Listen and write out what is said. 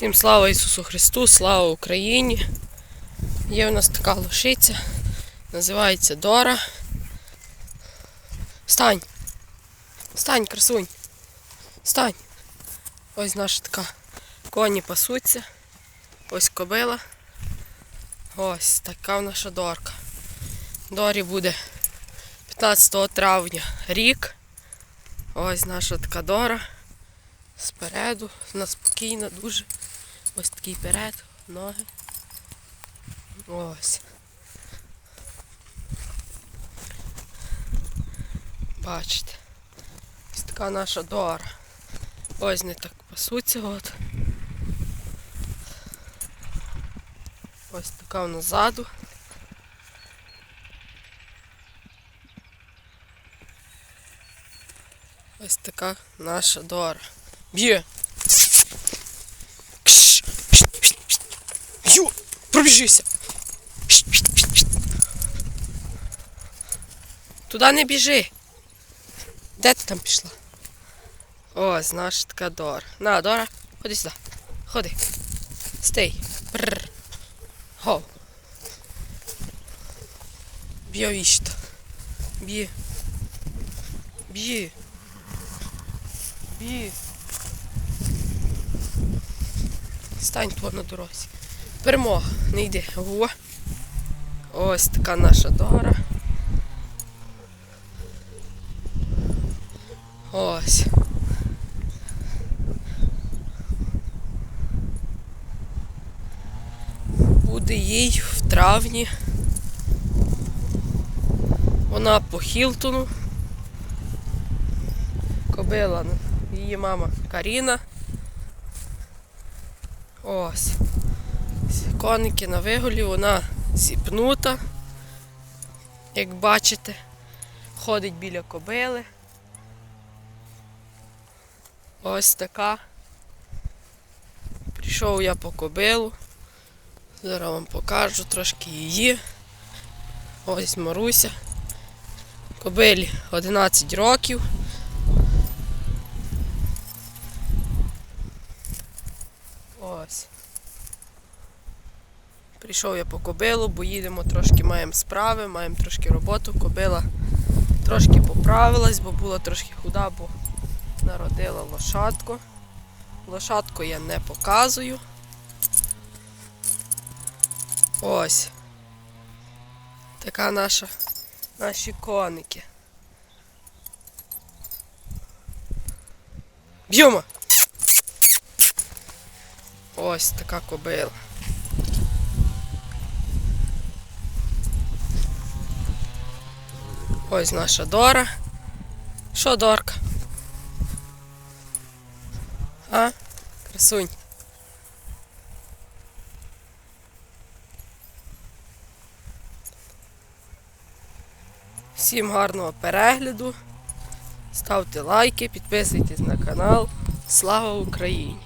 Всім слава Ісусу Христу, слава Україні. Є у нас така лошиця, називається Дора. Стань! Стань, красунь! Стань! Ось наша така коні пасуться. Ось кобила. Ось така наша дорка. Дорі буде 15 травня рік. Ось наша така дора. Спереду, вона спокійна, дуже. Ось такий перед, ноги. Ось. Бачите. Ось така наша дора. Ось не так пасуться от. Ось така вона ззаду. Ось така наша дора. Б'є. Кш. Туди не біжи. Де ти там пішла? Ось наша така Дора. На, Дора, ходи сюди. Ходи. Стей. Бррр. Го. Б'є віщо. Б'є. Б'є. Б'є. Стань тут на дорозі. Перемога, не йди. Во. Ось така наша Дора. Ось. Буде їй в травні. Вона по Хілтону. Кобила, її мама Каріна. Ось. Коники на виголі, вона зіпнута, як бачите, ходить біля кобили. Ось така. Прийшов я по кобилу. Зараз вам покажу трошки її. Ось Маруся. Кобилі 11 років. Ось. Прийшов я по кобилу, бо їдемо трошки, маємо справи, маємо трошки роботу. Кобила трошки поправилась, бо була трошки худа, бо народила лошадку. Лошадку я не показую. Ось. Така наша, наші коники. Б'ємо! Ось така кобила. Ось наша Дора. Що Дорка? А? Красунь. Всім гарного перегляду. Ставте лайки, підписуйтесь на канал. Слава Україні!